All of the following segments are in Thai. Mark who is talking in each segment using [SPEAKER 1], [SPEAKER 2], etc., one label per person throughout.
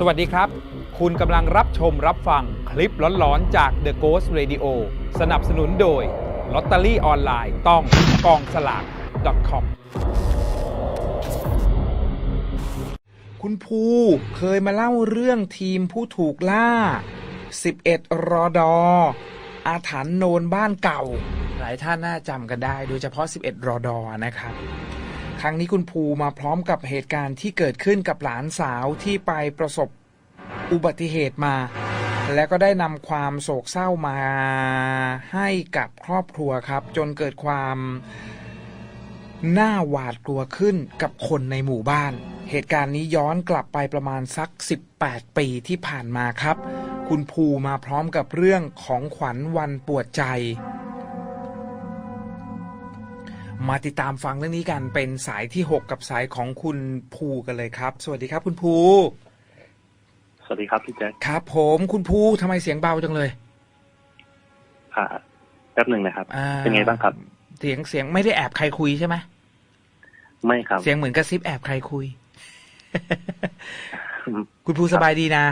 [SPEAKER 1] สวัสดีครับ คุณกำลังรับชมรับฟังคลิปหลอนๆ จาก The Ghost Radio สนับสนุนโดยลอตเตอรี่ออนไลน์ต้องกองสลาก .com คุณภูเคยมาเล่าเรื่องทีมผู้ถูกล่า 11 รอดอ อาถรรพ์โนนบ้านเก่า หลายท่านน่าจำกันได้ โดยเฉพาะ 11 รอดอนะครับ ครั้งนี้คุณภูมาพร้อมกับเหตุการณ์ที่เกิดขึ้นกับหลานสาวที่ไปประสบอุบัติเหตุมา และก็ได้นำความโศกเศร้ามาให้กับครอบครัวครับ จนเกิดความน่าหวาดกลัวขึ้นกับคนในหมู่บ้าน เหตุการณ์นี้ย้อนกลับไปประมาณสัก 18 ปีที่ผ่านมาครับ คุณภูมาพร้อมกับเรื่องของขวัญวันปวดใจ มาติดตามฟังเรื่องนี้กันเป็นสายที่ 6 กับสายของคุณภูกันเลยครับ สวัสดีครับ คุณภู
[SPEAKER 2] สวัสดีครับพี่แจ๊ค
[SPEAKER 1] ครับ ผมคุณภูทำไมเสียงเบาจังเลย
[SPEAKER 2] ค่ะแป๊บหนึ่งนะครับ
[SPEAKER 1] อ่า
[SPEAKER 2] เป็นไงบ้างครับ
[SPEAKER 1] เสียงเสียงไม่ได้แอบใครคุยใช่ไหม
[SPEAKER 2] ไม่ครับ
[SPEAKER 1] เสียงเหมือนกระซิบแอบใครคุย คุณภูสบายดีนะ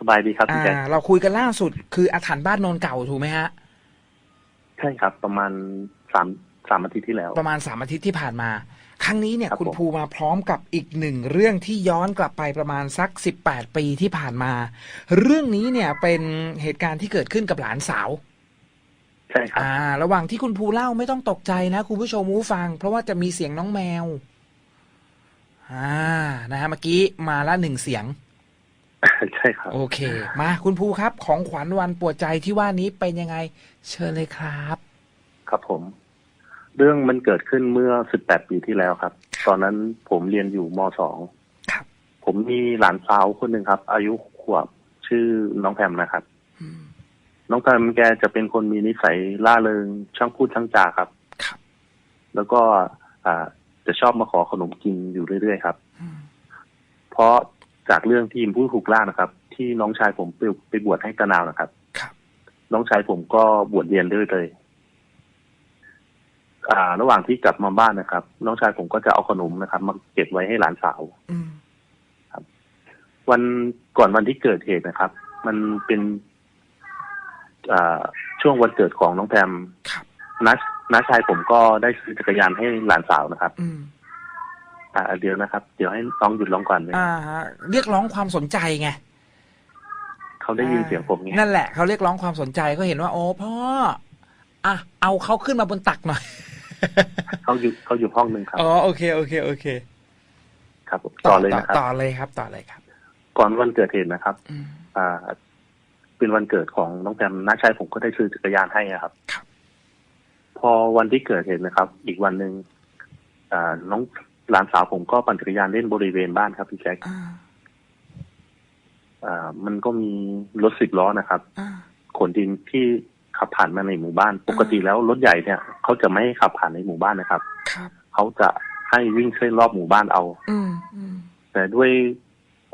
[SPEAKER 2] สบายดีครับพี่
[SPEAKER 1] อ่า
[SPEAKER 2] แจ๊ค
[SPEAKER 1] เราคุยกันล่าสุด คืออาถรรพ์บ้านโนนเก่าถูกไหมฮะ
[SPEAKER 2] ใช่ครับ ประมาณสาม สามอาทิตย์ที่แล้ว
[SPEAKER 1] ประมาณสามอาทิตย์ที่ผ่านมา ครั้งนี้เนี่ย
[SPEAKER 2] ครับ
[SPEAKER 1] คุณ
[SPEAKER 2] ผม
[SPEAKER 1] ภูมาพร้อมกับอีกหนึ่งเรื่องที่ย้อนกลับไปประมาณสักสิบแปดปีที่ผ่านมา เรื่องนี้เนี่ยเป็นเหตุการณ์ที่เกิดขึ้นกับหลานสาว
[SPEAKER 2] ใช่ครับ
[SPEAKER 1] อ่า ระหว่างที่คุณภูเล่าไม่ต้องตกใจนะคุณผู้ชมผู้ฟัง เพราะว่าจะมีเสียงน้องแมว อ่า นะฮะเมื่อกี้มาละหนึ่งเสียง
[SPEAKER 2] ใช่ครับ
[SPEAKER 1] โอเค มาคุณภูครับ ของขวัญวันปวดใจที่ว่านี้เป็นยังไง เชิญเลยครับ
[SPEAKER 2] ครับผม เรื่องมันเกิดขึ้นเมื่อสิบแปดปีที่แล้วครับ ตอนนั้นผมเรียนอยู่มสอง
[SPEAKER 1] ครับ
[SPEAKER 2] ผมมีหลานสาวคนหนึ่งครับ อายุขวบชื่อน้องแพมนะครับ
[SPEAKER 1] อืม
[SPEAKER 2] น้องแพมแกจะเป็นคนมีนิสัยล่าเริงช่างพูดช่างจาครับ
[SPEAKER 1] ครับ
[SPEAKER 2] แล้วก็อ่าจะชอบมาขอขนมกินอยู่เรื่อยๆครับ
[SPEAKER 1] อืม
[SPEAKER 2] เพราะจากเรื่องทีมผู้ถูกล่านะครับ ที่น้องชายผมไปไปบวชให้ตะนาวนะครับ
[SPEAKER 1] ครับ
[SPEAKER 2] น้องชายผมก็บวชเรียนด้วยเลย อ่า ระหว่างที่กลับมาบ้านนะครับ น้องชายผมก็จะเอาขนมนะครับ มาเก็บไว้ให้หลานสาว
[SPEAKER 1] อืม
[SPEAKER 2] วันก่อนวันที่เกิดเหตุนะครับ มันเป็นอ่าช่วงวันเกิดของน้องแพม
[SPEAKER 1] ครับ
[SPEAKER 2] น้าน้าชายผมก็ได้ซื้อจักรยานให้หลานสาวนะครับ
[SPEAKER 1] อืม
[SPEAKER 2] อ่าเดี๋ยวนะครับ เดี๋ยวให้น้องหยุดร้องก่อนเลย
[SPEAKER 1] อ่าฮะเรียกร้องความสนใจไง
[SPEAKER 2] เขาได้ยินเสียงผมไง
[SPEAKER 1] นั่นแหละเขาเรียกร้องความสนใจเขาเห็นว่า โอ้พ่ออะเอาเขาขึ้นมาบนตักหน่อย
[SPEAKER 2] เขาอยู่เขาอยู่ห้องหนึ่งครับ
[SPEAKER 1] อ๋อโอเคโอเคโอเค
[SPEAKER 2] ครับผมต่อเลยนะครับ
[SPEAKER 1] ต่อเลยครับ ต่อเลยครับ
[SPEAKER 2] ก่อนวันเกิดเหตุนะครับ
[SPEAKER 1] อืม
[SPEAKER 2] อ่า เป็นวันเกิดของน้องแพมน้าชายผมก็ได้ซื้อจักรยานให้อะครับ
[SPEAKER 1] ครับ
[SPEAKER 2] พอวันที่เกิดเหตุนะครับ อีกวันหนึ่งอ่าน้องหลานสาวผมก็ปั่นจักรยานเล่นบริเวณบ้านครับพี่แจ๊ค
[SPEAKER 1] อ่า
[SPEAKER 2] อ่า มันก็มีรถสิบล้อนะครับ
[SPEAKER 1] อ่า
[SPEAKER 2] ขนดินที่ ขับผ่านมาในหมู่บ้าน ปกติแล้วรถใหญ่เนี่ยเขาจะไม่ให้ขับผ่านในหมู่บ้านนะครับ
[SPEAKER 1] ครับ
[SPEAKER 2] เขาจะให้วิ่งเส้นรอบหมู่บ้านเอา
[SPEAKER 1] อืมอืม
[SPEAKER 2] แต่ด้วย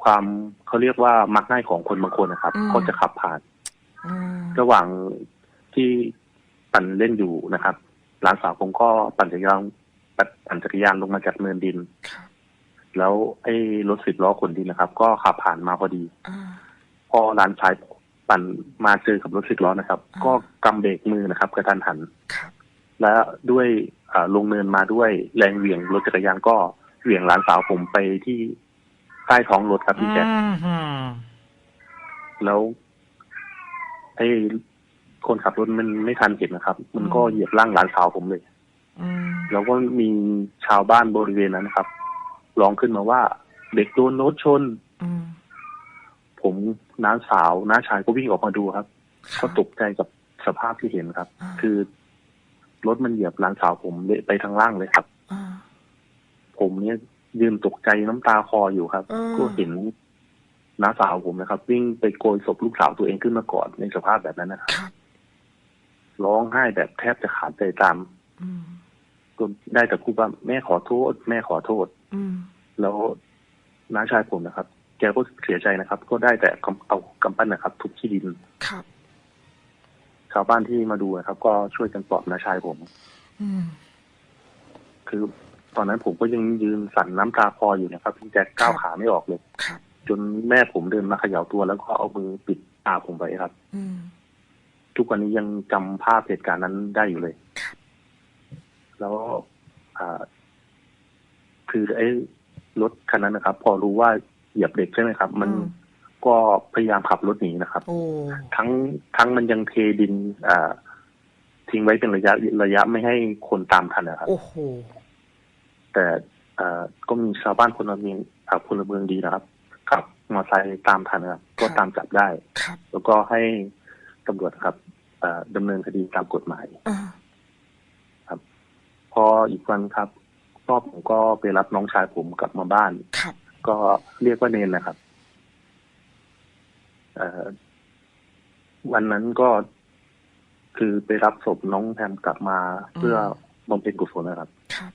[SPEAKER 2] ความเขาเรียกว่ามักง่ายของคนบางคนนะครับ
[SPEAKER 1] อืม
[SPEAKER 2] เขาจะขับผ่าน
[SPEAKER 1] อืม
[SPEAKER 2] ระหว่างที่ปั่นเล่นอยู่นะครับหลานสาวผมก็ปั่นจักรยานปั่นจักรยานลงมาจากเนินดิน
[SPEAKER 1] ครับ
[SPEAKER 2] แล้วไอ้รถสิบล้อขนดินนะครับ ก็ขับผ่านมาพอดี
[SPEAKER 1] อ่า
[SPEAKER 2] พอหลานชาย ปั่นมาเจอกับรถสิบล้อนะครับ
[SPEAKER 1] อ่า
[SPEAKER 2] ก็กำเบรกมือนะครับ กระทันหัน
[SPEAKER 1] ครับ
[SPEAKER 2] และด้วยอ่าลงเนินมาด้วยแรงเหวี่ยงรถจักรยานก็เหวี่ยงหลานสาวผมไปที่ใต้ท้องรถครับพี่แจ๊ค
[SPEAKER 1] อืมอืม
[SPEAKER 2] แล้วไอ้คนขับรถมันไม่ทันเห็นนะครับ มันก็เหยียบร่างหลานสาวผมเลย
[SPEAKER 1] อืม
[SPEAKER 2] แล้วก็มีชาวบ้านบริเวณนั้นนะครับร้องขึ้นมาว่า เด็กโดนรถชน
[SPEAKER 1] อืม
[SPEAKER 2] ผมน้าสาวน้าชายก็วิ่งออกมาดูครับ
[SPEAKER 1] ครั
[SPEAKER 2] ก็
[SPEAKER 1] บ
[SPEAKER 2] ตกใจกับสภาพที่เห็นครับ
[SPEAKER 1] อ่า
[SPEAKER 2] คือรถมันเหยียบหลานสาวผมเละไปทางล่างเลยครับ
[SPEAKER 1] อ่า
[SPEAKER 2] ผมเนี่ยยืนตกใจน้ำตาคลออยู่ครับ
[SPEAKER 1] อืม
[SPEAKER 2] ก็เห็นน้าสาวผมนะครับ วิ่งไปโกยศพลูกสาวตัวเองขึ้นมาก่อนในสภาพแบบนั้นนะครับ
[SPEAKER 1] ครับ
[SPEAKER 2] ร้องไห้แบบแทบจะขาดใจตาม
[SPEAKER 1] อืม
[SPEAKER 2] ก็ได้แต่พูดว่าแม่ขอโทษ แม่ขอโทษ
[SPEAKER 1] อืม
[SPEAKER 2] แล้วน้าชายผมนะครับ แกก็เสียใจนะครับ ก็ได้แต่กำเอากำปั้นนะครับ ทุบที่ดิน
[SPEAKER 1] ครับ
[SPEAKER 2] ชาวบ้านที่มาดูนะครับ ก็ช่วยกันปลอบน้าชายผม
[SPEAKER 1] อืม
[SPEAKER 2] คือตอนนั้นผมก็ยังยืนสั่นน้ำตาคลออยู่นะครับพี่แจ็คก้าวขาไม่ออกเลย
[SPEAKER 1] ครับ
[SPEAKER 2] จนแม่ผมเดินมาเขย่าตัวแล้วก็เอามือปิดตาผมไว้ครับ
[SPEAKER 1] อืม
[SPEAKER 2] ทุกวันนี้ยังจำภาพเหตุการณ์นั้นได้อยู่เลย
[SPEAKER 1] ครับ
[SPEAKER 2] แล้วอ่าคือไอ้รถคันนั้นนะครับ พอรู้ว่า เหยียบเด็กใช่ไหมครับ มัน
[SPEAKER 1] อืม
[SPEAKER 2] ก็พยายามขับรถหนีนะครับ
[SPEAKER 1] โอ้
[SPEAKER 2] ทั้งทั้งมันยังเทดินอ่าทิ้งไว้เป็นระยะระยะไม่ให้คนตามทันนะครับ
[SPEAKER 1] โอ้โห
[SPEAKER 2] แต่อ่าก็มีชาวบ้านพลเมืองอ่าพลเมืองดีนะครับขับมอเตอร์ไซค์ตามทันนะครับ ก็ตามจับได้
[SPEAKER 1] ครับ
[SPEAKER 2] แล้วก็ให้ตำรวจครับอ่าดำเนินคดีตามกฎหมาย
[SPEAKER 1] อ่า
[SPEAKER 2] พออีกวันครับพ่อผมก็ไปรับน้องชายผมกลับมาบ้าน
[SPEAKER 1] ครับ
[SPEAKER 2] ก็เรียกว่าเนนนะครับเอ่อวันนั้นก็คือไปรับศพน้องแพมกลับมาเพื่อบำเพ็ญกุศลนะครับ
[SPEAKER 1] ครับ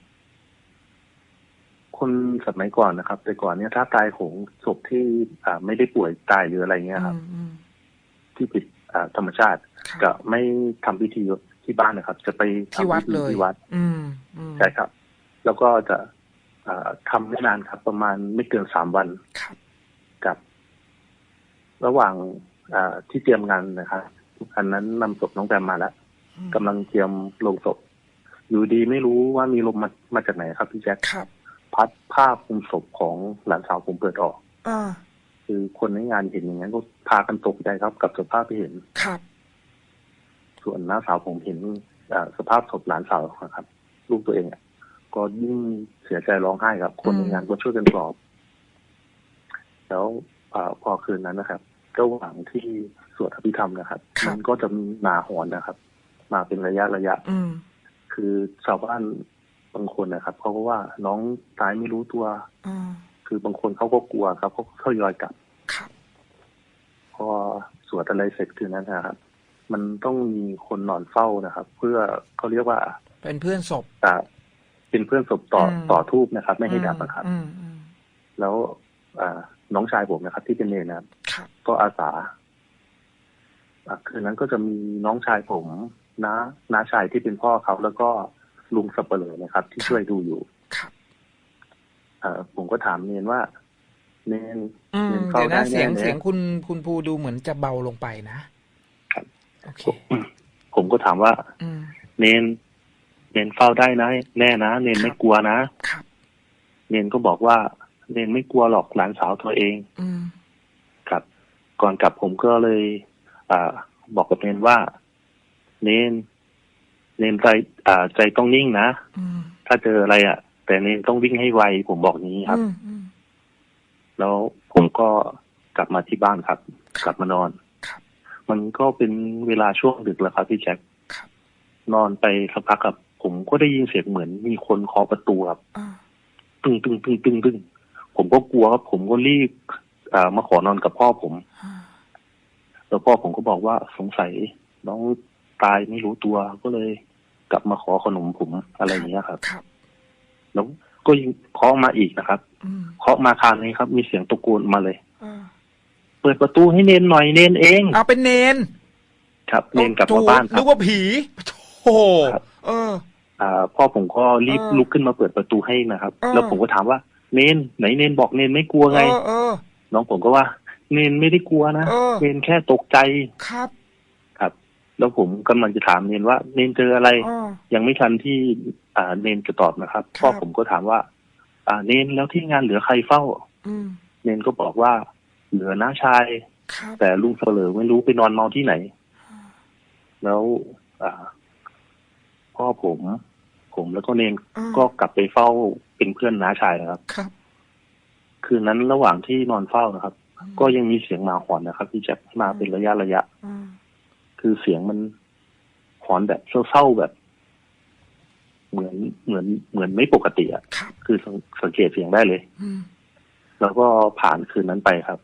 [SPEAKER 2] คนสมัยก่อนนะครับ แต่ก่อนเนี่ยถ้าตายโหงศพที่อ่าไม่ได้ป่วยตายหรืออะไรเงี้ยครับ
[SPEAKER 1] อืมอืม
[SPEAKER 2] ที่ผิดอ่าธรรมชาติ
[SPEAKER 1] ครับ
[SPEAKER 2] จะไม่ทำพิธีที่บ้านนะครับ จะไปทำ
[SPEAKER 1] ที่วัด
[SPEAKER 2] พิธี
[SPEAKER 1] เลย
[SPEAKER 2] ที่วัด
[SPEAKER 1] อืมอืม
[SPEAKER 2] ใช่ครับ แล้วก็จะอ่า ทำไม่นานครับ ประมาณไม่เกินสามวัน
[SPEAKER 1] ครับ
[SPEAKER 2] กับ ระหว่างอ่าที่เตรียมงานนะครับอันนั้นนำศพน้องแบมมาแล้ว
[SPEAKER 1] อืม
[SPEAKER 2] กำลังเตรียมลงศพ อยู่ดีไม่รู้ว่ามีลมมามาจากไหนครับพี่แจ็ค
[SPEAKER 1] ครับ
[SPEAKER 2] พัดผ้าคลุมศพของหลานสาวผมเปิดออก
[SPEAKER 1] อ่า
[SPEAKER 2] คือคนในงานเห็นอย่างนั้นก็พากันตกใจครับ กับสภาพที่เห็น
[SPEAKER 1] ครับ
[SPEAKER 2] ส่วนน้าสาวผมเห็นอ่าสภาพศพหลานสาวครับ ลูกตัวเองอะ ก็ยิ่งเสียใจร้องไห้ครับ คนในงานก็ช่วยกันปลอบ แล้วอาพอคืนนั้นนะครับระหว่างที่สวดอภิธรรมนะครับ
[SPEAKER 1] ครับ
[SPEAKER 2] มันก็จะมีหมาหอนนะครับ มาเป็นระยะระยะ
[SPEAKER 1] อืม
[SPEAKER 2] คือชาวบ้านบางคนนะครับเขาก็ว่าน้องตายไม่รู้ตัว
[SPEAKER 1] อ่า
[SPEAKER 2] คือบางคนเขาก็กลัวครับเขาก็ทยอยกลับ
[SPEAKER 1] ครับ
[SPEAKER 2] พอสวดอะไรเสร็จคืนนั้นนะครับ มันต้องมีคนนอนเฝ้านะครับ เพื่อเขาเรียกว่า
[SPEAKER 1] เป็นเพื่อนศพ
[SPEAKER 2] อ่า เป็นเพื่อนศพต่ออ
[SPEAKER 1] ม
[SPEAKER 2] ต่อทูบนะครับ ไม่ให้ดับนะครับ
[SPEAKER 1] อืมอืม
[SPEAKER 2] แล้วอ่าน้องชายผมนะครับ ที่เป็นเนรนะครับ
[SPEAKER 1] ครับ
[SPEAKER 2] ก็อาสาอะคืนนั้นก็จะมีน้องชายผมน้าน้าชายที่เป็นพ่อเขาแล้วก็ลุงสับเปลือนะครับ ที่ช่วยดูอยู่
[SPEAKER 1] ครับ
[SPEAKER 2] อ่าผมก็ถามเนนว่า เนน
[SPEAKER 1] อืม
[SPEAKER 2] เนนเข้า
[SPEAKER 1] เดี๋ยว
[SPEAKER 2] ได้
[SPEAKER 1] นะเสียง
[SPEAKER 2] แน่ๆ
[SPEAKER 1] เสียงคุณคุณภูดูเหมือนจะเบาลงไปนะ ครับ โอเค
[SPEAKER 2] ผมก็ถามว่า
[SPEAKER 1] อืม
[SPEAKER 2] เนน เนนเฝ้าได้นะแน่นะเนนไม่กลัวนะ
[SPEAKER 1] ครับ
[SPEAKER 2] เนนก็บอกว่า เนนไม่กลัวหรอกหลานสาวตัวเอง
[SPEAKER 1] อืม
[SPEAKER 2] ครับ ก่อนกลับผมก็เลย อ่า บอกกับเนนว่า เนนเนนใจอ่า ใจต้องนิ่งนะ
[SPEAKER 1] อืม
[SPEAKER 2] ถ้าเจออะไรอะ แต่เนนต้องวิ่งให้ไวผมบอกนี้ครับ
[SPEAKER 1] อืมอืม
[SPEAKER 2] แล้วผมก็กลับมาที่บ้านครับ กลับมานอน
[SPEAKER 1] ครับ
[SPEAKER 2] มันก็เป็นเวลาช่วงดึกแล้วครับพี่แจ็ค
[SPEAKER 1] ครับ
[SPEAKER 2] นอนไปสักพักครับ ผมก็ได้ยินเสียงเหมือนมีคนเคาะประตูครับ
[SPEAKER 1] อ่า
[SPEAKER 2] ตึงตึงตึงตึงตึงผมก็กลัวครับ ผมก็รีบอ่ามาขอนอนกับพ่อผม
[SPEAKER 1] อ่า
[SPEAKER 2] แล้วพ่อผมก็บอกว่าสงสัยน้องตายไม่รู้ตัวก็เลยกลับมาขอขนมผมอะไรอย่างเงี้ยครับ
[SPEAKER 1] ครับ
[SPEAKER 2] แล้วก็ยังเคาะมาอีกนะครับ
[SPEAKER 1] อืม
[SPEAKER 2] เคาะมาคราวนี้ครับ มีเสียงตะโกนมาเลย
[SPEAKER 1] อ่า
[SPEAKER 2] เปิดประตูให้เนนหน่อยเนนเอง
[SPEAKER 1] เอาเป็นเนน
[SPEAKER 2] ครับ เนนกลับมาบ้านค
[SPEAKER 1] นึ
[SPEAKER 2] รับ
[SPEAKER 1] กว่าผีโอ้โห
[SPEAKER 2] ครับ
[SPEAKER 1] เออ
[SPEAKER 2] อ่า พ่อผมก็รีบ
[SPEAKER 1] เออ
[SPEAKER 2] ลุกขึ้นมาเปิดประตูให้นะครับ
[SPEAKER 1] เออ
[SPEAKER 2] แล้วผมก็ถามว่า เนนไหนเนนบอกเนนไม่กลัวไง
[SPEAKER 1] เออเออ
[SPEAKER 2] น้องผมก็ว่า เนนไม่ได้กลัวนะ
[SPEAKER 1] เออ
[SPEAKER 2] เนนแค่ตกใจ
[SPEAKER 1] ครับ
[SPEAKER 2] ครับ แล้วผมกำลังจะถามเนนว่า เนนเจออะไร
[SPEAKER 1] อ่า
[SPEAKER 2] ยังไม่ทันที่อ่าเนนจะตอบนะครับ
[SPEAKER 1] ครับ
[SPEAKER 2] พ่อผมก็ถามว่า อ่า เนนแล้วที่งานเหลือใครเฝ้า
[SPEAKER 1] อืม
[SPEAKER 2] เนนก็บอกว่า เหลือน้าชาย
[SPEAKER 1] ครับ
[SPEAKER 2] แต่ลุงเสลอไม่รู้ไปนอนเมาที่ไหน แล้ว อ่า พ่อผม ผม แล้วก็เนน
[SPEAKER 1] อ่า
[SPEAKER 2] ก็กลับไปเฝ้าเป็นเพื่อนน้าชายนะครับ
[SPEAKER 1] ครับ
[SPEAKER 2] คืนนั้นระหว่างที่นอนเฝ้านะครับ
[SPEAKER 1] อืม
[SPEAKER 2] ก็ยังมีเสียงหมาหอนนะครับ ที่จะมาเป็นระยะระยะ
[SPEAKER 1] อ่า
[SPEAKER 2] คือเสียงมันหอนแบบเศร้าๆแบบ เหมือนเหมือนเหมือนไม่ปกติอะ
[SPEAKER 1] ครับ
[SPEAKER 2] คือสังสังเกตเสียงได้เลย
[SPEAKER 1] อืม
[SPEAKER 2] แล้วก็ผ่านคืนนั้นไปครับ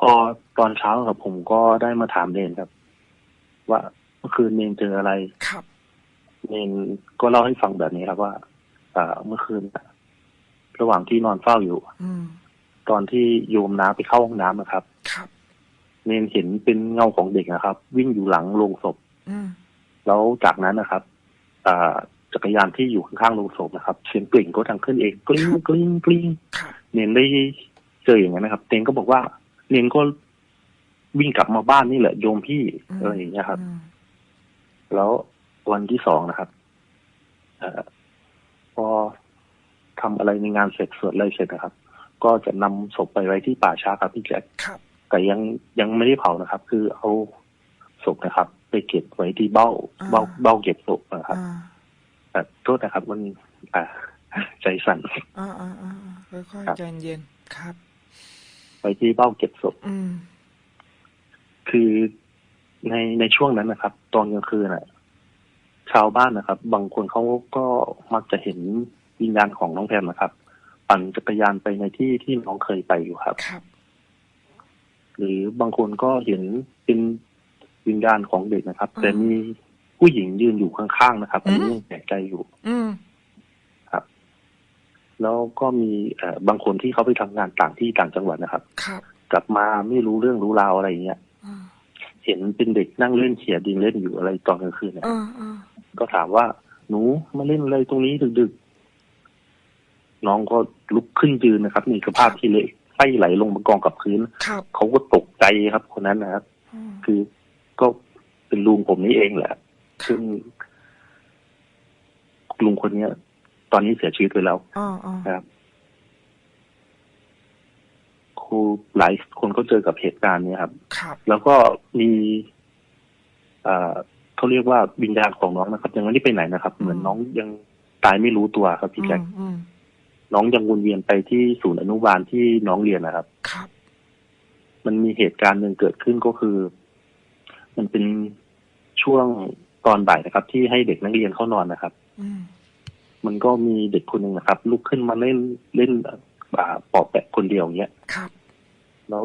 [SPEAKER 2] พอตอนเช้าครับผมก็ได้มาถามเนนครับ ว่าเมื่อคืนเนนเจออะไร
[SPEAKER 1] ครับ
[SPEAKER 2] เนนก็เล่าให้ฟังแบบนี้ครับว่าอ่าเมื่อคืนน่ะระหว่างที่นอนเฝ้าอยู่
[SPEAKER 1] อืม
[SPEAKER 2] ตอนที่โยมน้าไปเข้าห้องน้ำนะครับ
[SPEAKER 1] ครับ
[SPEAKER 2] เนนเห็นเป็นเงาของเด็กนะครับ วิ่งอยู่หลังโลงศพ
[SPEAKER 1] อืม
[SPEAKER 2] แล้วจากนั้นนะครับอ่าจักรยานที่อยู่ข้างๆโลงศพนะครับเสียงกลิ่งก็ดังขึ้นเองกลิ้งกลิ้งกลิ้ง
[SPEAKER 1] ครับ
[SPEAKER 2] เนนได้เจออย่างนั้นนะครับเตงก็บอกว่า เนนก็วิ่งกลับมาบ้านนี่แหละโยมพี่
[SPEAKER 1] อืม
[SPEAKER 2] อะไรอย่างเงี้ยครับ
[SPEAKER 1] อืม
[SPEAKER 2] แล้ว วันที่สองนะครับเอ่อพอทำอะไรในงานเสร็จสวดอะไรเสร็จนะครับ ก็จะนำศพไปไว้ที่ป่าช้าครับพี่แจ๊ค
[SPEAKER 1] ครับ
[SPEAKER 2] แต่ยังยังไม่ได้เผานะครับ คือเอาศพนะครับ ไปเก็บไว้ที่เบ้า เบ้าเบ้าเก็บศพนะครับ
[SPEAKER 1] อ่า
[SPEAKER 2] แต่โทษนะครับ มันอ่าใจสั่น
[SPEAKER 1] อ่าอ่าอ่าค่อย
[SPEAKER 2] ครับ
[SPEAKER 1] ๆใจเย็นครับ
[SPEAKER 2] ไปที่เบ้าเก็บศพ
[SPEAKER 1] อืม
[SPEAKER 2] คือในในช่วงนั้นนะครับ ตอนกลางคืนน่ะ ชาวบ้านนะครับ บางคนเขาก็มักจะเห็นวิญญาณของน้องแพมนะครับ ปั่นจักรยานไปในที่ที่น้องเคยไปอยู่ครับ
[SPEAKER 1] ครับ
[SPEAKER 2] หรือบางคนก็เห็นเป็นวิญญาณของเด็กนะครับ
[SPEAKER 1] อืม
[SPEAKER 2] แต่มีผู้หญิงยืนอยู่ข้างๆนะครับอันนี้
[SPEAKER 1] อืม
[SPEAKER 2] ยังแปลกใจอยู่
[SPEAKER 1] อืม
[SPEAKER 2] แล้วก็มีเอ่อบางคนที่เขาไปทำงานต่างที่ต่างจังหวัดนะครับ
[SPEAKER 1] ครับ
[SPEAKER 2] กลับมาไม่รู้เรื่องรู้ราวอะไรอย่างเงี้ย
[SPEAKER 1] อ่า
[SPEAKER 2] เห็นเป็นเด็กนั่งเล่นเขียดินเล่นอยู่อะไรตอนกลางคืนเนี่ย
[SPEAKER 1] อ่าอ่า
[SPEAKER 2] ก็ถามว่า หนูมาเล่นอะไรตรงนี้ดึกๆ น้องก็ลุกขึ้นยืนนะครับ มีสภาพที่เละไส้ไหลลงมากองกับพื้น
[SPEAKER 1] ครับ
[SPEAKER 2] เขาก็ตกใจครับ คนนั้นนะครับ
[SPEAKER 1] อืม
[SPEAKER 2] คือก็เป็นลุงผมนี่เองแหละซึ่งลุงคนเนี้ย ตอนนี้เสียชีวิตไปแล้ว
[SPEAKER 1] อ่าอ่า
[SPEAKER 2] นะครับครูหลายคนก็เจอกับเหตุการณ์เนี้ยครับ
[SPEAKER 1] ครับ
[SPEAKER 2] แล้วก็มี เอ่อเขาเรียกว่าวิญญาณของน้องนะครับ ยังไม่ได้ไปไหนนะครับ เหมือนน้องยังตายไม่รู้ตัวครับพี่แจ็ค
[SPEAKER 1] อืมอืม
[SPEAKER 2] น้องยังวนเวียนไปที่ศูนย์อนุบาลที่น้องเรียนนะครับ
[SPEAKER 1] ครับ
[SPEAKER 2] มันมีเหตุการณ์หนึ่งเกิดขึ้นก็คือ มันเป็นช่วงตอนบ่ายนะครับ ที่ให้เด็กนักเรียนเข้านอนนะครับ
[SPEAKER 1] อืม
[SPEAKER 2] มันก็มีเด็กคนหนึ่งนะครับ ลุกขึ้นมาเล่นเล่นอ่าปอบแปะคนเดียวอย่างเงี้ย
[SPEAKER 1] ครับ
[SPEAKER 2] แล้ว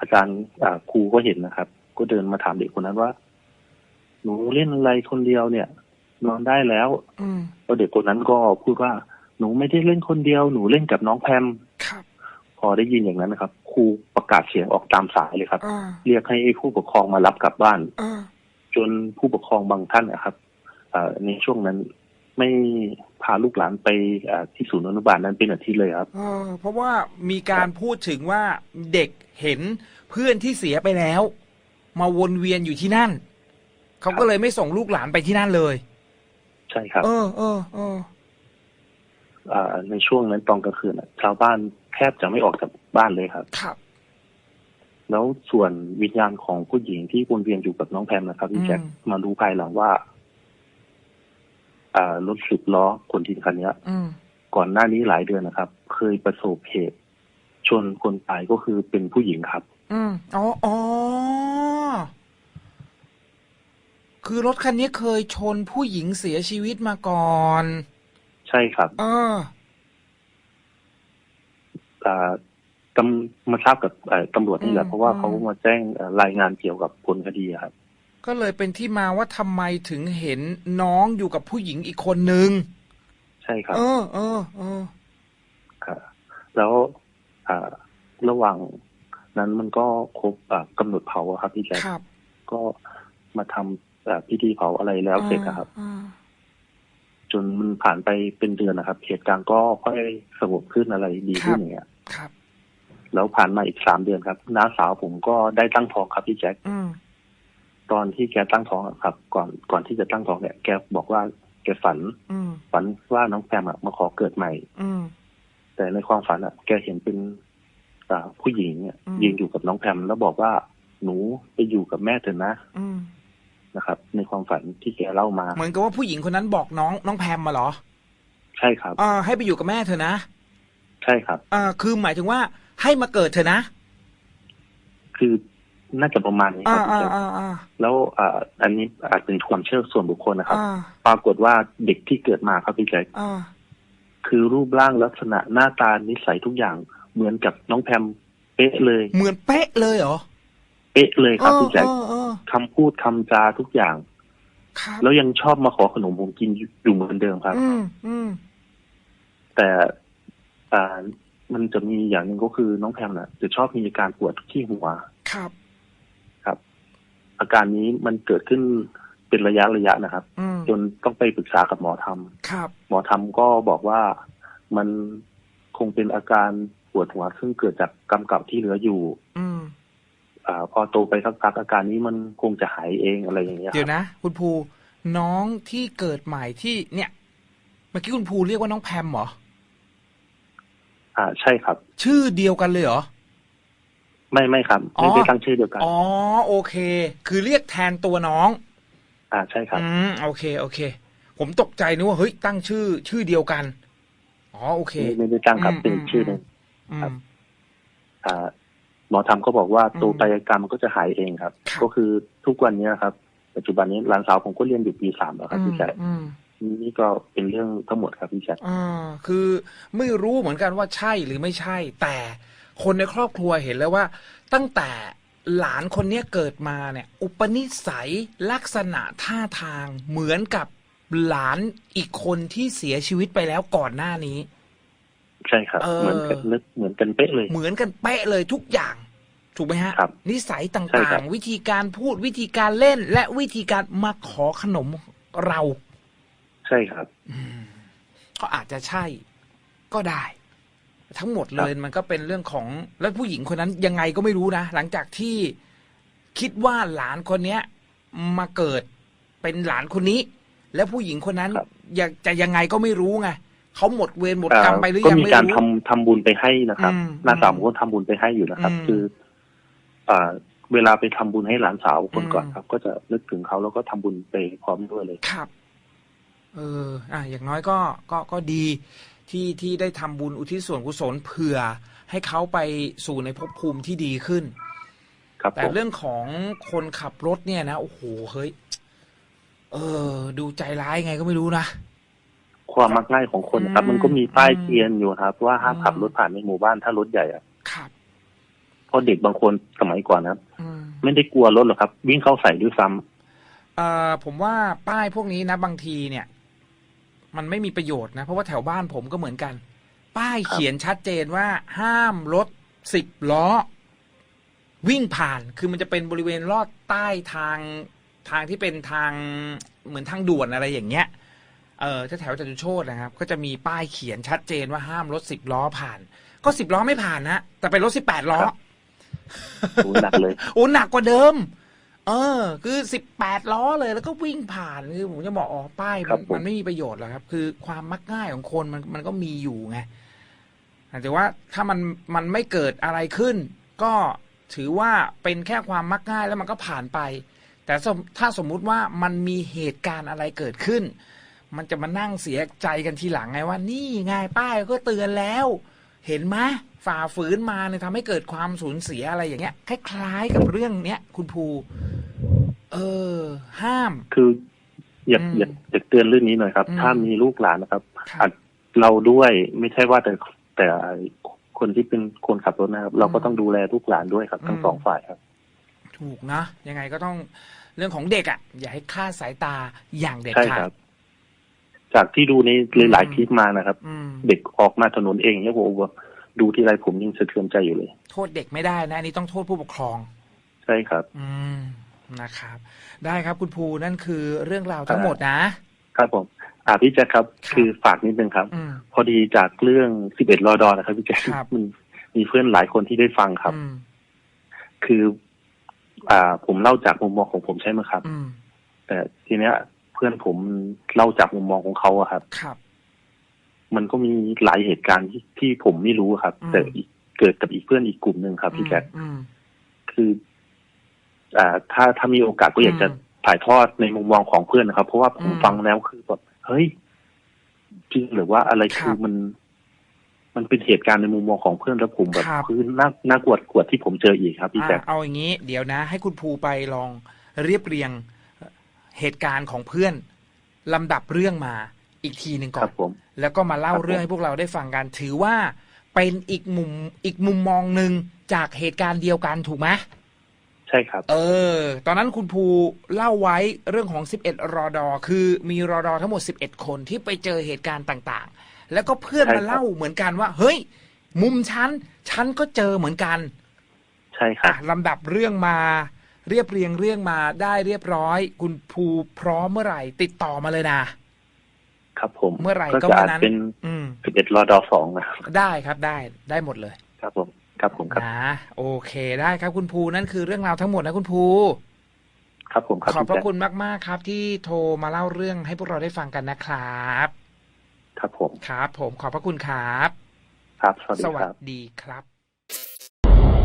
[SPEAKER 2] อาจารย์อ่าครูก็เห็นนะครับ ก็เดินมาถามเด็กคนนั้นว่า หนูเล่นอะไรคนเดียวเนี่ย นอนได้แล้ว
[SPEAKER 1] อืม
[SPEAKER 2] แล้วเด็กคนนั้นก็พูดว่าหนูไม่ได้เล่นคนเดียวหนูเล่นกับน้องแพม
[SPEAKER 1] ครับ
[SPEAKER 2] พอได้ยินอย่างนั้นนะครับครูประกาศเสียงออกตามสายเลยครับ
[SPEAKER 1] อ่า
[SPEAKER 2] เรียกให้ผู้ปกครองมารับกลับบ้าน
[SPEAKER 1] อ่า
[SPEAKER 2] จนผู้ปกครองบางท่านนะครับเอ่อในช่วงนั้นไม่พาลูกหลานไปเอ่อที่ศูนย์อนุบาลนั้นเป็นอาทิตย์เลยครับ
[SPEAKER 1] เออเพราะว่ามีการพูดถึงว่าเด็กเห็นเพื่อนที่เสียไปแล้ว มาวนเวียนอยู่ที่นั่น เขาก็เลยไม่ส่งลูกหลานไปที่นั่นเลย
[SPEAKER 2] ใช่ครับ
[SPEAKER 1] เออเออเออ
[SPEAKER 2] เอ่อในช่วงนั้นตอนกลางคืนน่ะชาวบ้านแทบจะไม่ออกจากบ้านเลยครับ
[SPEAKER 1] ครับ
[SPEAKER 2] แล้วส่วนวิญญาณของผู้หญิงที่วนเวียนอยู่กับน้องแพมนะครับพี่แจ็ค
[SPEAKER 1] อืม
[SPEAKER 2] มารู้ภายหลังว่า อ่ารถสิบล้อขนดินคันเนี้ย
[SPEAKER 1] อืม
[SPEAKER 2] ก่อนหน้านี้หลายเดือนนะครับ เคยประสบเหตุ ชนคนตายก็คือเป็นผู้หญิงครับ
[SPEAKER 1] อืมอ๋ออ๋อ คือรถคันนี้เคยชนผู้หญิงเสียชีวิตมาก่อน
[SPEAKER 2] ใช่ครับ
[SPEAKER 1] เออ
[SPEAKER 2] อ่าตำมาทราบกับเอ่อตำรวจนี่แห
[SPEAKER 1] อื
[SPEAKER 2] ละ
[SPEAKER 1] ม
[SPEAKER 2] เพราะว่า
[SPEAKER 1] อืม
[SPEAKER 2] เขามาแจ้งเอ่อรายงานเกี่ยวกับผลคดีอะครับ
[SPEAKER 1] ก็เลยเป็นที่มาว่าทำไมถึงเห็นน้องอยู่กับผู้หญิงอีกคนนึง
[SPEAKER 2] ใช่ครับ
[SPEAKER 1] เออเออเออ
[SPEAKER 2] ครับแล้วอ่าระหว่างนั้นมันก็ครบอ่ากำหนดเผาอะครับพี่แจ๊ค
[SPEAKER 1] ครับ
[SPEAKER 2] ก็มาทำอ่า พิธีเผาอะไรแล้วเสร็จนะครับ
[SPEAKER 1] อ่า
[SPEAKER 2] จนมันผ่านไปเป็นเดือนนะครับ เหตุการณ์ก็ค่อยสงบขึ้นอะไรดีขึ้นอย่างเงี้ย
[SPEAKER 1] ครับ
[SPEAKER 2] แล้วผ่านมาอีกสามเดือนครับน้าสาวผมก็ได้ตั้งท้องครับพี่แจ็ค
[SPEAKER 1] อืม
[SPEAKER 2] ตอนที่แกตั้งท้องอะครับ ก่อนก่อนที่จะตั้งท้องเนี่ยแกบอกว่าแกฝัน
[SPEAKER 1] อืม
[SPEAKER 2] ฝันว่าน้องแพมอะมาขอเกิดใหม่
[SPEAKER 1] อืม
[SPEAKER 2] แต่ในความฝันอะ แกเห็นเป็นอ่าผู้หญิงเนี่ย
[SPEAKER 1] อืม
[SPEAKER 2] ยืนอยู่กับน้องแพมแล้วบอกว่าหนูไปอยู่กับแม่เถอะนะ
[SPEAKER 1] อืม
[SPEAKER 2] นะครับ ในความฝันที่แกเล่ามา
[SPEAKER 1] เหมือนกับว่าผู้หญิงคนนั้นบอกน้องน้องแพมมาเหรอ
[SPEAKER 2] ใช่ครับ
[SPEAKER 1] อ่าให้ไปอยู่กับแม่เธอนะ
[SPEAKER 2] ใช่ครับ
[SPEAKER 1] อ่าคือหมายถึงว่าให้มาเกิดเธอนะ
[SPEAKER 2] คือน่าจะประมาณนี้ค
[SPEAKER 1] อ่า
[SPEAKER 2] รับพี่
[SPEAKER 1] อ่า
[SPEAKER 2] แจ๊ค
[SPEAKER 1] อ่าอ่า
[SPEAKER 2] แล้วอ่าอันนี้อาจเป็นความเชื่อส่วนบุคคลนะครับ
[SPEAKER 1] อ่า
[SPEAKER 2] ปรากฏว่าเด็กที่เกิดมาครับพี่แจ๊ค
[SPEAKER 1] อ่า
[SPEAKER 2] คือรูปร่างลักษณะหน้าตานิสัยทุกอย่างเหมือนกับน้องแพมเป๊ะเลย
[SPEAKER 1] เหมือนเป๊ะเลยเหรอ
[SPEAKER 2] เป๊ะเลยครับพี่แจ๊ค
[SPEAKER 1] เออเออ
[SPEAKER 2] คำพูดคำจาทุกอย่าง
[SPEAKER 1] ครับ
[SPEAKER 2] แล้วยังชอบมาขอขนมผมกินอยู่เหมือนเดิมครับ
[SPEAKER 1] อืมอืม
[SPEAKER 2] แต่อ่ามันจะมีอย่างหนึ่งก็คือน้องแพมน่ะ จะชอบมีอาการปวดที่หัว
[SPEAKER 1] ครับ
[SPEAKER 2] ครับ อาการนี้มันเกิดขึ้นเป็นระยะระยะนะครับ
[SPEAKER 1] อืม
[SPEAKER 2] จนต้องไปปรึกษากับหมอธรรม
[SPEAKER 1] ครับ
[SPEAKER 2] หมอธรรมก็บอกว่ามันคงเป็นอาการปวดหัวซึ่งเกิดจากกรรมเก่าที่เหลืออยู่
[SPEAKER 1] อืม
[SPEAKER 2] อ่าพอโตไปสักพักอาการนี้มันคงจะหายเองอะไรอย่างเงี้ยค
[SPEAKER 1] เดี๋ยว
[SPEAKER 2] รับ
[SPEAKER 1] นะ คุณภูน้องที่เกิดใหม่ที่เนี่ยเมื่อกี้คุณภูเรียกว่าน้องแพมเหรอ
[SPEAKER 2] อ่าใช่ครับ
[SPEAKER 1] ชื่อเดียวกันเลยเหรอ
[SPEAKER 2] ไม่ไม่ครับ
[SPEAKER 1] อ๋อ
[SPEAKER 2] ไม่ได้ตั้งชื่อเดียวกัน
[SPEAKER 1] อ๋อโอเค คือเรียกแทนตัวน้อง
[SPEAKER 2] อ่าใช่ครับ
[SPEAKER 1] อืมโอเคโอเค ผมตกใจนึกว่าเฮ้ยตั้งชื่อ ชื่อเดียวกันอ๋อโอเค
[SPEAKER 2] ไม่ไม่ได้ตั้งครับ
[SPEAKER 1] อืม
[SPEAKER 2] เป็น
[SPEAKER 1] อืม
[SPEAKER 2] ชื่อหนึ่ง
[SPEAKER 1] อื
[SPEAKER 2] ครับ
[SPEAKER 1] ม
[SPEAKER 2] อ่า หมอธรรมก็บอกว่า
[SPEAKER 1] อืม
[SPEAKER 2] โตไปอาการมันก็จะหายเองครับ
[SPEAKER 1] ครับ
[SPEAKER 2] ก็คือทุกวันเนี้ยครับ ปัจจุบันนี้หลานสาวผมก็เรียนอยู่ปีสามแล้วครับพี่แจ๊ค
[SPEAKER 1] อืม
[SPEAKER 2] นี่ก็เป็นเรื่องทั้งหมดครับพี่แจ๊ค
[SPEAKER 1] อ่าคือไม่รู้เหมือนกันว่าใช่หรือไม่ใช่ แต่คนในครอบครัวเห็นแล้วว่า ตั้งแต่หลานคนเนี้ยเกิดมาเนี่ย อุปนิสัยลักษณะท่าทางเหมือนกับหลานอีกคนที่เสียชีวิตไปแล้วก่อนหน้านี้
[SPEAKER 2] ใช่ครับ
[SPEAKER 1] เออ
[SPEAKER 2] เหมือนกันนึกเหมือนกันเป๊ะเลย
[SPEAKER 1] เหมือนกันเป๊ะเลยทุกอย่าง ถูกไหมฮะ
[SPEAKER 2] ครับ
[SPEAKER 1] นิสัยต
[SPEAKER 2] ใช่่าครั
[SPEAKER 1] ง
[SPEAKER 2] บ
[SPEAKER 1] ๆวิธีการพูดวิธีการเล่น และวิธีการมาขอขนมเรา
[SPEAKER 2] ใช่ครับ
[SPEAKER 1] อืมก็อาจจะใช่ก็ได้ ทั้งหมดเลยมันก็เป็นเรื่องของแล้วผู้หญิงคนนั้นยังไงก็ไม่รู้นะหลังจากที่คิดว่าหลานคนเนี้ย มาเกิดเป็นหลานคนนี้ แล้วผู้หญิงคนนั้น
[SPEAKER 2] ครับ
[SPEAKER 1] อยากจะยังไงก็ไม่รู้ไง เขาหมดเวรหมดกรรมไปหรือ
[SPEAKER 2] ก็
[SPEAKER 1] ยัง
[SPEAKER 2] มี
[SPEAKER 1] ไม่
[SPEAKER 2] การ
[SPEAKER 1] รู้
[SPEAKER 2] ทำทำบุญไปให้นะครับ
[SPEAKER 1] อืม
[SPEAKER 2] หน้าสาวผมก็ทำบุญไปให้อยู่นะครับ
[SPEAKER 1] อืม
[SPEAKER 2] คือ อ่าเวลาไปทำบุญให้หลานสาวคน
[SPEAKER 1] อืม
[SPEAKER 2] ก่อนครับ ก็จะนึกถึงเขาแล้วก็ทำบุญไปพร้อมด้วยเลย
[SPEAKER 1] ครับ เออ อะอย่างน้อยก็ก็ก็ดีที่ที่ได้ทำบุญอุทิศส่วนกุศลเผื่อให้เขาไปสู่ในภพภูมิที่ดีขึ้น
[SPEAKER 2] ครับ
[SPEAKER 1] แต่
[SPEAKER 2] ผม
[SPEAKER 1] เรื่องของคนขับรถเนี่ยนะโอ้โหเฮ้ยเออ ดูใจร้ายไงก็ไม่รู้นะ
[SPEAKER 2] ความมักง่ายของคนครับ
[SPEAKER 1] อืม
[SPEAKER 2] มันก็มีป้ายเตือนอยู่ครับ ว่าห้าม
[SPEAKER 1] อืม
[SPEAKER 2] ขับรถผ่านในหมู่บ้านถ้ารถใหญ่อะ
[SPEAKER 1] ครับ
[SPEAKER 2] เพราะเด็กบางคนสมัยก่อนนะครับ
[SPEAKER 1] อืม
[SPEAKER 2] ไม่ได้กลัวรถหรอกครับ วิ่งเข้าใส่ด้วยซ้ำ
[SPEAKER 1] เอ่อผมว่าป้ายพวกนี้นะบางทีเนี่ย มันไม่มีประโยชน์นะ เพราะว่าแถวบ้านผมก็เหมือนกัน ป้าย
[SPEAKER 2] ครับ
[SPEAKER 1] เขียนชัดเจนว่าห้ามรถสิบล้อ วิ่งผ่านคือมันจะเป็นบริเวณลอดใต้ทางทางที่เป็นทางเหมือนทางด่วนอะไรอย่างเงี้ย เออแถวๆจตุโชตนะครับ ก็จะมีป้ายเขียนชัดเจนว่าห้ามรถสิบล้อผ่าน ก็สิบล้อไม่ผ่านนะแต่เป็นรถสิบแปดล้อ
[SPEAKER 2] ครับโอ้ยหนักเลย
[SPEAKER 1] โอ้หนักกว่าเดิม เออ คือสิบแปดล้อเลยแล้วก็วิ่งผ่านคือผมจะบอกอ๋อป้าย
[SPEAKER 2] ครั
[SPEAKER 1] มัน
[SPEAKER 2] บผม
[SPEAKER 1] มันไม่มีประโยชน์หรอกครับ คือความมักง่ายของคนมันมันก็มีอยู่ไงแต่ว่าถ้ามันมันไม่เกิดอะไรขึ้น ก็ถือว่าเป็นแค่ความมักง่ายแล้วมันก็ผ่านไป แต่สมถ้าสมมุติว่ามันมีเหตุการณ์อะไรเกิดขึ้น มันจะมานั่งเสียใจกันทีหลังไงว่านี่ไงป้ายก็เตือนแล้ว เห็นไหมฝ่าฝืนมาเนี่ยทำให้เกิดความสูญเสียอะไรอย่างเงี้ย คล้ายๆกับเรื่องเนี้ยคุณภู เออ ห้าม
[SPEAKER 2] คืออยาก
[SPEAKER 1] อืม
[SPEAKER 2] อยากอยากเตือนเรื่องนี้หน่อยครับ
[SPEAKER 1] อืม
[SPEAKER 2] ถ้ามีลูกหลานนะครับ
[SPEAKER 1] ครั
[SPEAKER 2] อา
[SPEAKER 1] บ
[SPEAKER 2] จเราด้วยไม่ใช่ว่าแต่แต่คนที่เป็นคนขับรถนะครับ เราก็ต้องดูแลลูกหลานด้วยครับ ทั้ง
[SPEAKER 1] อืม
[SPEAKER 2] สองฝ่ายครับ
[SPEAKER 1] ถูกนะยังไงก็ต้องเรื่องของเด็กอะ่ะ อย่าให้คลาดสายตาอย่างเด็ด
[SPEAKER 2] ใช่
[SPEAKER 1] ขา
[SPEAKER 2] ค
[SPEAKER 1] ด
[SPEAKER 2] รับ จากที่ดูในหลาย
[SPEAKER 1] อืม
[SPEAKER 2] ๆคลิปมานะครับ
[SPEAKER 1] อืม
[SPEAKER 2] เด็กออกมาถนนเองเนี่ยโอ้โหดูที่ไรผมยังสะเทือนใจอยู่เลย
[SPEAKER 1] โทษเด็กไม่ได้นะอันนี้ต้องโทษผู้ปกครอง
[SPEAKER 2] ใช่ครับ
[SPEAKER 1] อืมนะครับ ได้ครับคุณภูนั่นคือเรื่องราวทั้งหมดนะ
[SPEAKER 2] ครับผมอ่าพี่แจ๊คครับ
[SPEAKER 1] ครับ
[SPEAKER 2] คือฝากนิดนึงครับ
[SPEAKER 1] อืม
[SPEAKER 2] พอดีจากเรื่องสิบเอ็ดรอดอนะครับพี่แจ๊ค
[SPEAKER 1] ครับ
[SPEAKER 2] มันมีเพื่อนหลายคนที่ได้ฟังครับ
[SPEAKER 1] อืม
[SPEAKER 2] คือ อ่า ผมเล่าจากมุมมองของผมใช่ไหมครับ
[SPEAKER 1] อืม
[SPEAKER 2] แต่ทีเนี้ย เพื่อนผมเล่าจากมุมมองของเขาอะครับ
[SPEAKER 1] ครับ
[SPEAKER 2] มันก็มีหลายเหตุการณ์ที่ที่ผมไม่รู้ครับ
[SPEAKER 1] อืม
[SPEAKER 2] แต่อีกเกิดกับอีกเพื่อนอีกกลุ่มหนึ่งครับพี่แจ๊ค
[SPEAKER 1] อืม
[SPEAKER 2] คือ อ่า ถ้าถ้ามีโอกาสก็อยากจะ
[SPEAKER 1] อืม
[SPEAKER 2] ถ่ายทอดในมุมมองของเพื่อนนะครับ เพราะว่าผม
[SPEAKER 1] อืม
[SPEAKER 2] ฟังแล้วคือแบบเฮ้ยจริงหรือว่าอะไร
[SPEAKER 1] ครับ
[SPEAKER 2] คือมัน มันเป็นเหตุการณ์ในมุมมองของเพื่อนแล้วผมแบบ
[SPEAKER 1] ครับ
[SPEAKER 2] คือน่าน่ากวดกวดที่ผมเจออีกครับพี่
[SPEAKER 1] อะ
[SPEAKER 2] แจ๊ค
[SPEAKER 1] เอาอย่างนี้ เดี๋ยวนะ ให้คุณภูไปลองเรียบเรียง เหตุการณ์ของเพื่อนลำดับเรื่องมาอีกทีหนึ่ง
[SPEAKER 2] ค
[SPEAKER 1] ก่อ
[SPEAKER 2] รั
[SPEAKER 1] น
[SPEAKER 2] บผม
[SPEAKER 1] แล้วก็มาเล่า
[SPEAKER 2] ครับผม
[SPEAKER 1] เรื่องให้พวกเราได้ฟังกันถือว่าเป็นอีกมุมอีกมุมมองหนึ่งจากเหตุการณ์เดียวกันถูกไหม
[SPEAKER 2] ใช่ครับ
[SPEAKER 1] เออ ตอนนั้นคุณภูเล่าไว้เรื่องของ11รอดอคือมีรอดอทั้งหมด11คนที่ไปเจอเหตุการณ์ต่าง ๆ แล้วก็เพื่อน
[SPEAKER 2] ใช่ครั
[SPEAKER 1] มา
[SPEAKER 2] บ
[SPEAKER 1] เล่าเหมือนกันว่า เฮ้ย มุมฉันฉันก็เจอเหมือนกัน
[SPEAKER 2] ใช่ครั
[SPEAKER 1] อะ
[SPEAKER 2] บ
[SPEAKER 1] ลำดับเรื่องมา เรียบเรียงเรื่องมาได้เรียบร้อย คุณภูพร้อมเมื่อไหร่ ติดต่อมาเลยนะ
[SPEAKER 2] ครับผม
[SPEAKER 1] เมื่อไหร่ก็
[SPEAKER 2] จะ
[SPEAKER 1] เมื่
[SPEAKER 2] อา
[SPEAKER 1] อ
[SPEAKER 2] จ
[SPEAKER 1] นั้น
[SPEAKER 2] เป็น
[SPEAKER 1] อืม
[SPEAKER 2] สิบเอ็ดรอดอสองนะครับ
[SPEAKER 1] ได้ครับได้ได้หมดเลย
[SPEAKER 2] ครับผมครับ
[SPEAKER 1] นะโอเคได้ครับคุณภูนั่นคือเรื่องราวทั้งหมดนะคุณภู
[SPEAKER 2] ครับผมครับ
[SPEAKER 1] ขอบพระ
[SPEAKER 2] พี่แจ๊
[SPEAKER 1] คุณมาก ๆ ครับ ที่โทรมาเล่าเรื่องให้พวกเราได้ฟังกันนะครับ
[SPEAKER 2] ครับผม
[SPEAKER 1] ครับ ผมขอบพระคุณครับ
[SPEAKER 2] ครับ สวัสดี
[SPEAKER 1] ส
[SPEAKER 2] ค
[SPEAKER 1] วั
[SPEAKER 2] รั
[SPEAKER 1] ส
[SPEAKER 2] บ
[SPEAKER 1] ดีครับ